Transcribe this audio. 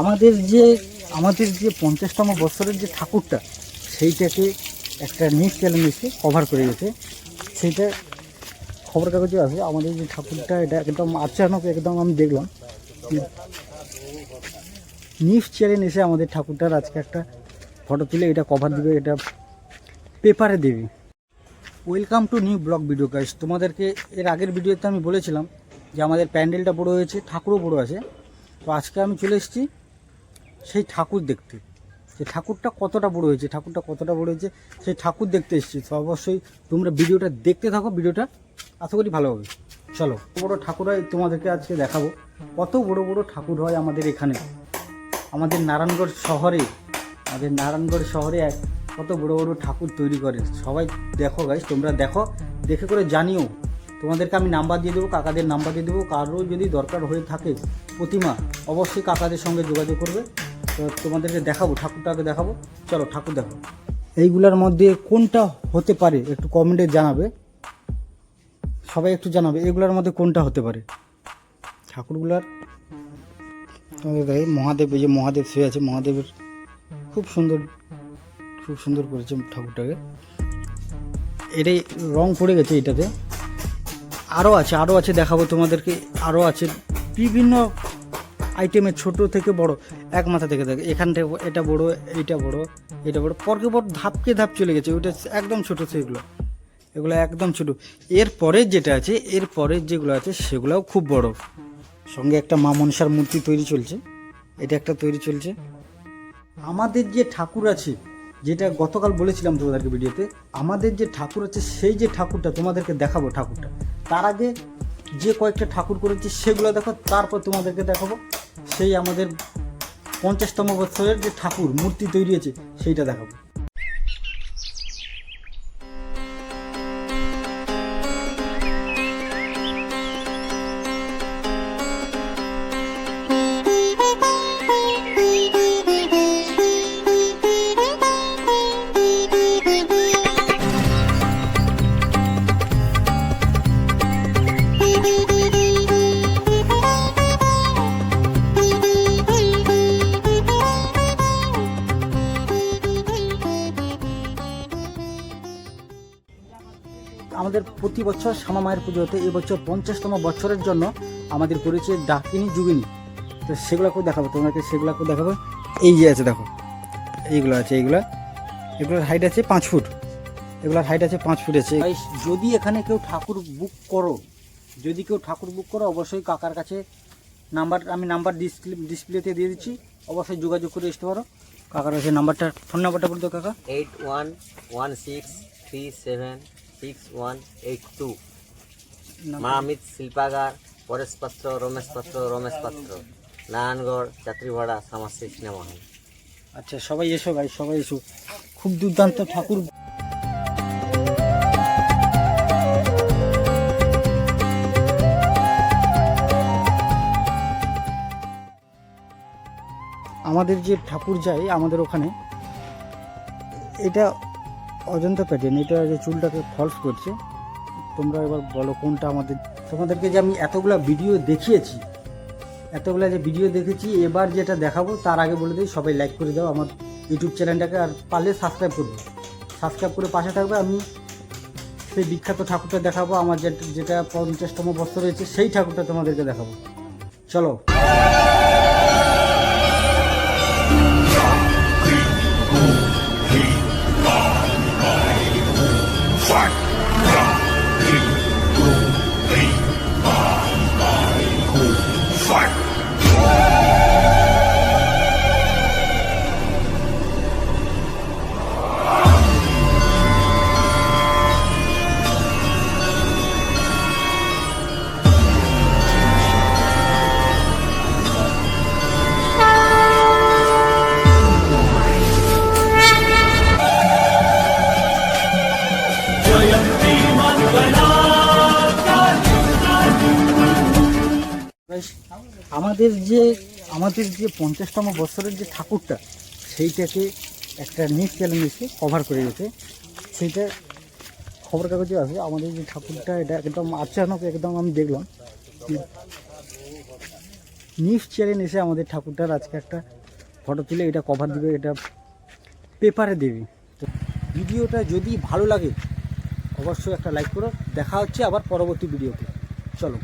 আমাদের যে আমাদের যে পঞ্চাশতম বছরের যে ঠাকুরটা, সেইটাকে একটা নিউজ চ্যানেল এসে কভার করে গেছে সেইটা খবর কাগজে আছে, আমাদের যে ঠাকুরটা, এটা একদম আচানক একদম আমি দেখলাম। নিউজ চ্যানেল এসে আমাদের ঠাকুরটার আজকে একটা ফটো তুলে, এটা কভার দিবে, এটা পেপারে দেবে। Welcome to new blog video guys তোমাদেরকে এর আগের ভিডিওতে আমি বলেছিলাম যে, আমাদের প্যান্ডেলটা বড় হয়েছে, ঠাকুরও বড় আছে। তো আজকে আমি চলে এসেছি সেই ঠাকুর দেখতে। যে ঠাকুরটা কতটা বড় হয়েছে, ঠাকুরটা কতটা বড় হয়েছে, সেই ঠাকুর দেখতে এসেছি। তো অবশ্যই তোমরা ভিডিওটা দেখতে থাকো, ভিডিওটা আশা করি ভালো হবে। চলো বড় ঠাকুর হয় তোমাদেরকে আজকে দেখাবো। কত বড় বড় ঠাকুর হয় আমাদের এখানে। আমাদের নারায়ণগড় শহরে, আমাদের নারায়ণগড় শহরে এক কত বড় বড় ঠাকুর তৈরি করে। সবাই দেখো গাইস তোমরা দেখো, দেখে করে জানিও। তোমাদেরকে আমি নাম্বার দিয়ে দেবো, কাকাদের নাম্বার দিয়ে দেবো। কারও যদি দরকার হয়ে থাকে প্রতিমা, অবশ্যই কাকাদের সঙ্গে যোগাযোগ করবে। তো তোমাদেরকে দেখাবো, ঠাকুরটাকে দেখাবো। চলো ঠাকুর দেখো। এইগুলার মধ্যে কোনটা হতে পারে একটু কমেন্টে জানাবে। সবাই একটু জানাবে, এগুলোর মধ্যে কোনটা হতে পারে? ঠাকুরগুলার? দেখি মহাদেব, এই যে মহাদেব শুয়ে আছে, মহাদেবের খুব সুন্দর খুব সুন্দর করেছে ঠাকুরটাকে। এটাই রং পড়ে গেছে এটাতে। আরও আছে আরও আছে দেখাবো তোমাদেরকে। আরও আছে বিভিন্ন আইটেমের ছোট থেকে বড়, এক মাথা থেকে থাকে এখান থেকে এটা বড়, এইটা বড় এটা বড় পরকে পর ধাপকে ধাপ চলে গেছে, ওইটা একদম ছোট সেগুলো এগুলো একদম ছোট। এর পরের যেটা আছে এর পরের যেগুলো আছে, সেগুলোও খুব বড়। সঙ্গে একটা মা মনসার মূর্তি তৈরি চলছে, এটা একটা তৈরি চলছে। আমাদের যে ঠাকুর আছে, যেটা গতকাল বলেছিলাম তোমাদেরকে ভিডিওতে, আমাদের যে ঠাকুর আছে, সেই যে ঠাকুরটা তোমাদেরকে দেখাবো ঠাকুরটা। তার আগে যে কয়েকটা ঠাকুর করেছি, সেগুলো দেখো, তারপর তোমাদেরকে দেখাবো। সেই আমাদের পঞ্চাশতম বছরের যে ঠাকুর মূর্তি তৈরি হয়েছে সেইটা দেখাবো। আমাদের প্রতি বছর শ্যামা মায়ের পুজো হতে এবছর পঞ্চাশতম বছরের জন্য আমাদের করেছে ডাকিনী যুগিনী। তো সেগুলোকেও দেখাবো তোমাকে সেগুলোকেও দেখাবো। এই যে আছে দেখো এইগুলো আছে এইগুলো। এগুলোর হাইট আছে পাঁচ ফুট। এগুলোর হাইট আছে পাঁচ ফুট আছে। যদি এখানে কেউ ঠাকুর বুক করো যদি কেউ ঠাকুর বুক করো অবশ্যই কাকার কাছে নাম্বার আমি নাম্বার ডিসপ্লে ডিসপ্লেতে দিয়ে দিচ্ছি। অবশ্যই যোগাযোগ করে আসতে পারো। কাকার কাছে নাম্বারটা ফোন নাম্বারটা বলতো কাকা। Eight one one six three seven six one eight two শিল্পাগার Paresh Patra Ramesh পাত্র রমেশ পাত্র নারায়ণগড় চাকরিভাড়া সামাশ্রী সিনেমা হল আচ্ছা সবাই এসো ভাই সবাই এসো। খুব দুর্দান্ত ঠাকুর। আমাদের যে ঠাকুর যায় আমাদের ওখানে এটা অজন্তা প্যাটার্ন এটা যে চুলটাকে ফলস করছে। তোমরা এবার বলো কোনটা আমাদের তোমাদেরকে যে আমি এতগুলা ভিডিও দেখিয়েছি, এতগুলা যে ভিডিও দেখেছি, এবার যেটা দেখাবো, তার আগে বলে দিই, সবাই লাইক করে দাও আমার ইউটিউব চ্যানেলটাকে আর পারলে সাবস্ক্রাইব করবে। সাবস্ক্রাইব করে পাশে থাকবে, আমি সেই বিখ্যাত ঠাকুরটা দেখাবো, আমার যেটা পঞ্চাশতম বছর রয়েছে, সেই ঠাকুরটা তোমাদেরকে দেখাবো। চলো। আমাদের যে আমাদের যে পঞ্চাশতম বছরের যে ঠাকুরটা, সেইটাকে একটা নিউজ চ্যানেল এসে কভার করে গেছে সেইটা খবর কাগজে আছে, আমাদের যে ঠাকুরটা, এটা একদম আচানক একদম আমি দেখলাম। নিউজ চ্যানেল এসে আমাদের ঠাকুরটার আজকে একটা ফটো তুলে, এটা কভার দিবে, এটা পেপারে দেবে। তো ভিডিওটা যদি ভালো লাগে, অবশ্যই একটা লাইক করো। দেখা হচ্ছে আবার পরবর্তী ভিডিওতে চলো।